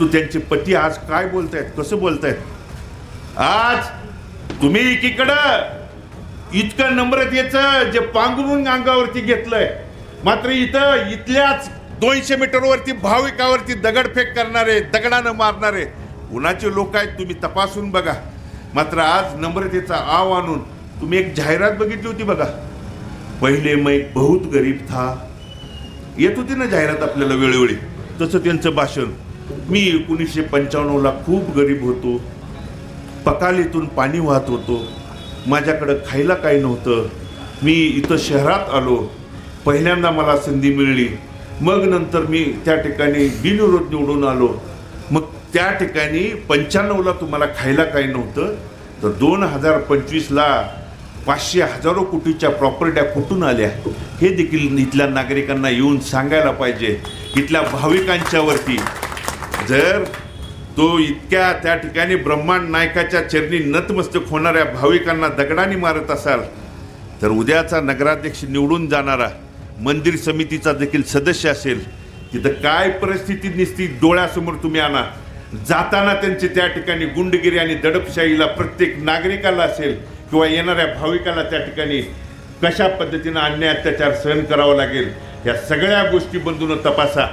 तू त्यांचे पती आज काय बोलतायत? कसं बोलतायत? आज तुम्ही एकीकडं इतकं नम्रतेचं जे पांघरून अंगावरती घेतलंय मात्र इथं इथल्याच दोनशे मीटरवरती भाविकावरती दगडफेक करणारे दगडानं मारणारे कुणाचे लोक आहेत तुम्ही तपासून बघा. मात्र आज नम्रतेचा आव आणून तुम्ही एक जाहिरात बघितली होती बघा. पहिले मै बहुत गरीब था. येत होती ना जाहिरात आपल्याला वेळोवेळी? तसं त्यांचं भाषण. मी एकोणीसशे पंच्याण्णवला खूप गरीब होतो. पकालीतून पाणी वाहत होतो. माझ्याकडं खायला काही नव्हतं. मी इथं शहरात आलो. पहिल्यांदा मला संधी मिळली. मग नंतर मी त्या ठिकाणी बिनविरोध निवडून आलो. मग त्या ठिकाणी पंच्याण्णवला तुम्हाला खायला काही नव्हतं. तर दोन हजार पंचवीसला पाचशे हजारो कोटीच्या प्रॉपर्ट्या कुठून आल्या. हे देखील इथल्या नागरिकांना येऊन सांगायला पाहिजे. इथल्या भाविकांच्यावरती जर तो इतक्या त्या ठिकाणी ब्रह्मांड नायकाच्या चरणी नतमस्तक होणाऱ्या भाविकांना दगडाने मारत असाल तर उद्याचा नगराध्यक्ष निवडून जाणारा मंदिर समितीचा देखील सदस्य असेल. तिथं काय परिस्थिती निसती डोळ्यासमोर तुम्ही आणा. जाताना त्यांचे त्या ठिकाणी गुंडगिरी आणि दडपशाहीला प्रत्येक नागरिकाला असेल किंवा येणाऱ्या भाविकाला त्या ठिकाणी कशा पद्धतीनं अन्याय अत्याचार सहन करावा लागेल या सगळ्या गोष्टी बंधून तपासा.